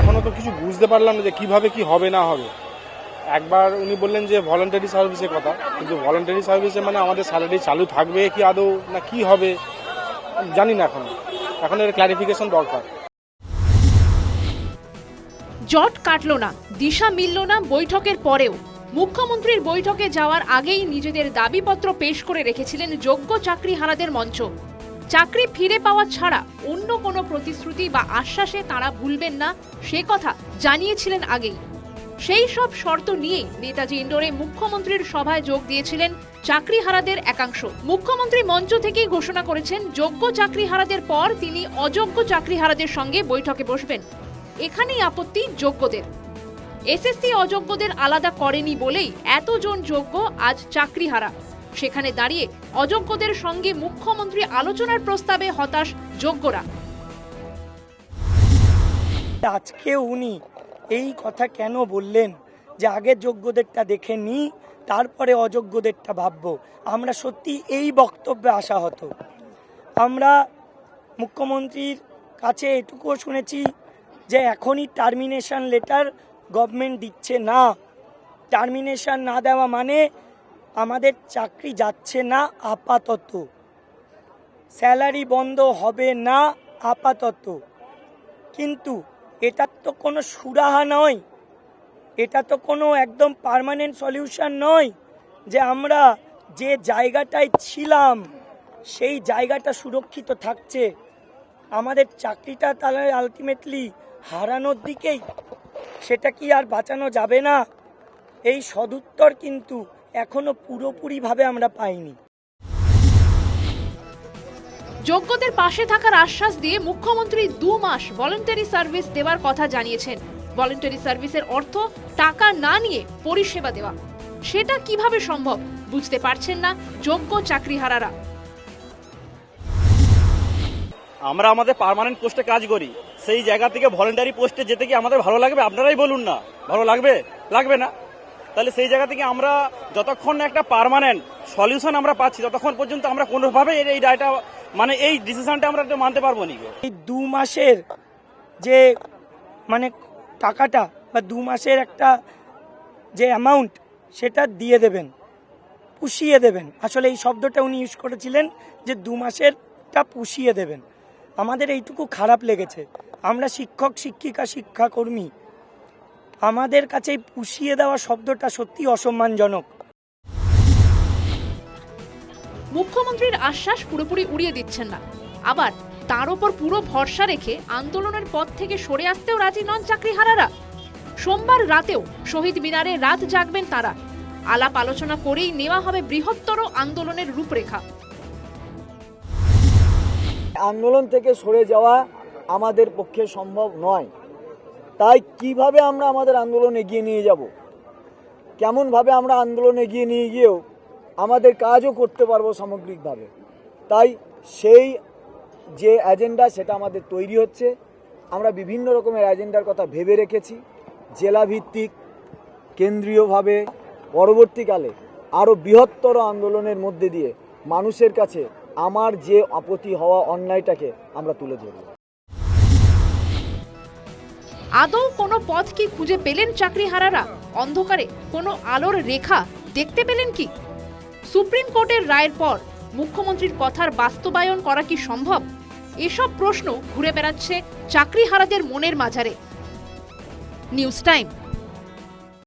এখনও তো কিছু বুঝতে পারলাম না যে কীভাবে কি হবে না হবে। একবার উনি বললেন যে ভলেন্টারি সার্ভিসের কথা, কিন্তু ভলেন্টারি সার্ভিসে মানে আমাদের স্যালারি চালু থাকবে কি আদৌ না কি হবে, জানি না এখন। এখন এর ক্লারিফিকেশন দরকার। জট কাটল না, দিশা মিলল না বৈঠকের পরেও। মুখ্যমন্ত্রীর বৈঠকে যাওয়ার আগেই নিজেদের দাবিপত্র পেশ করে রেখেছিলেন যোগ্য চাকরি হারাদের মঞ্চ। চাকরি ফিরে পাওয়া ছাড়া অন্য কোনো প্রতিশ্রুতি বা আশ্বাসে তারা ভুলবেন না, সে কথা জানিয়েছিলেন আগেই। সেই সব শর্ত নিয়েই নেতাজি ইন্ডোরে মুখ্যমন্ত্রীর সভায় যোগ দিয়েছিলেন চাকরিহারাদের একাংশ। মুখ্যমন্ত্রী মঞ্চ থেকেই ঘোষণা করেছেন, যোগ্য চাকরিহারাদের পর তিনি অযোগ্য চাকরিহারাদের সঙ্গে বৈঠকে বসবেন। এখানেই আপত্তি যোগ্যদের। এসএসসি অযোগ্যদের আলাদা করেনি বলেই এতজন যোগ্য আজ চাকরিহারা। সেখানে দাঁড়িয়ে অযোগ্যদের সঙ্গে মুখ্যমন্ত্রী আলোচনার প্রস্তাবে হতাশ যোগ্যরা। আজকে উনি এই কথা কেন বললেন? যে আগে যোগ্যদেরটা দেখে নিই তারপরে অযোগ্যদেরটা ভাববো। আমরা সত্যি এই বক্তব্যে আসা হতো আমরা মুখ্যমন্ত্রীর কাছে এটুকুও শুনেছি যে এখনই টার্মিনেশন লেটার গভর্নমেন্ট দিচ্ছে না। টার্মিনেশন না দেওয়া মানে আমাদের চাকরি যাচ্ছে না, আপাতত। স্যালারি বন্ধ হবে না, আপাতত। কিন্তু এটা তো কোনো সুরাহা নয়। এটা তো কোনো একদম পার্মানেন্ট সলিউশন নয় যে আমরা যে জায়গাটায় ছিলাম, সেই জায়গাটা সুরক্ষিত থাকছে। আমাদের চাকরিটা তাহলে আলটিমেটলি হারানোর দিকেই। সেটা কি আর বাঁচানো যাবে না? এই সদুত্তর কিন্তু এখনও পুরোপুরিভাবে আমরা পাইনি। যোগ্যদের পাশে থাকার আশ্বাস দিয়ে মুখ্যমন্ত্রী দু মাস ভলেন্টারি সার্ভিস দেওয়ার কথা জানিয়েছেন। ভলেন্টারি সার্ভিসের অর্থ টাকা না নিয়ে পরিষেবা দেওয়া। সেটা কীভাবে সম্ভব বুঝতে পারছেন না যোগ্য চাকরিহারারা। আমরা আমাদের পার্মানেন্ট পোস্টে কাজ করি। সেই জায়গা থেকে ভলেন্টারি পোস্টে যেতে কি আমাদের ভালো লাগবে? আপনারাই বলুন না। ভালো লাগবে? লাগবে না। তাহলে সেই জায়গা থেকে আমরা যতক্ষণ একটা পার্মানেন্ট সলিউশন আমরা পাচ্ছি, ততক্ষণ পর্যন্ত আমরা কোনোভাবে এই- রায়টা মানে এই ডিসিশনটা আমরা মানতে পারব নি। এই দু মাসের যে মানে টাকাটা বা দু মাসের একটা যে অ্যামাউন্ট সেটা দিয়ে দেবেন, পুষিয়ে দেবেন। আসলে এই শব্দটা উনি ইউজ করেছিলেন যে দু মাসেরটা পুষিয়ে দেবেন। আমাদের এইটুকু খারাপ লেগেছে। আমরা শিক্ষক, শিক্ষিকা, শিক্ষাকর্মী আমাদের কাছে পুষিয়ে দেওয়া শব্দটা সত্যি অসম্মানজনক। মুখ্যমন্ত্রীর আশ্বাস পুরোপুরি উড়িয়ে দিচ্ছেন না। আবার তার ওপর পুরো ভরসা রেখে আন্দোলনের পথ থেকে সরে আসতেও রাজি নন চাকরিহারারা। সোমবার রাতেও শহীদ মিনারে রাত জাগবেন তারা। আলাপ আলোচনা করেই নেওয়া হবে বৃহত্তর আন্দোলনের রূপরেখা। আন্দোলন থেকে সরে যাওয়া আমাদের পক্ষে সম্ভব নয়। তাই কীভাবে আমরা আমাদের আন্দোলন এগিয়ে নিয়ে যাব? কেমনভাবে আমরা আন্দোলন এগিয়ে নিয়ে গিয়েও আমাদের কাজও করতে পারব সামগ্রিকভাবে? তাই সেই যে এজেন্ডা সেটা আমাদের তৈরি হচ্ছে। আমরা বিভিন্ন রকমের এজেন্ডার কথা ভেবে রেখেছি। জেলা ভিত্তিক কেন্দ্রীয়ভাবে, পরবর্তীকালে আরও বৃহত্তর আন্দোলনের মধ্যে দিয়ে মানুষের কাছে আমার যে আপত্তি হওয়া অন্যায়টাকে আমরা তুলে ধরব। আদৌ কোনো পথ কি খুঁজে পেলেন চাকরি হারারা অন্ধকারে কোনো আলোর রেখা দেখতে পেলেন কি? সুপ্রিম কোর্টের রায়ের পর মুখ্যমন্ত্রীর কথার বাস্তবায়ন করা কি সম্ভব? এসব প্রশ্ন ঘুরে বেড়াচ্ছে চাকরি হারাদের মনের মাঝারে। News time.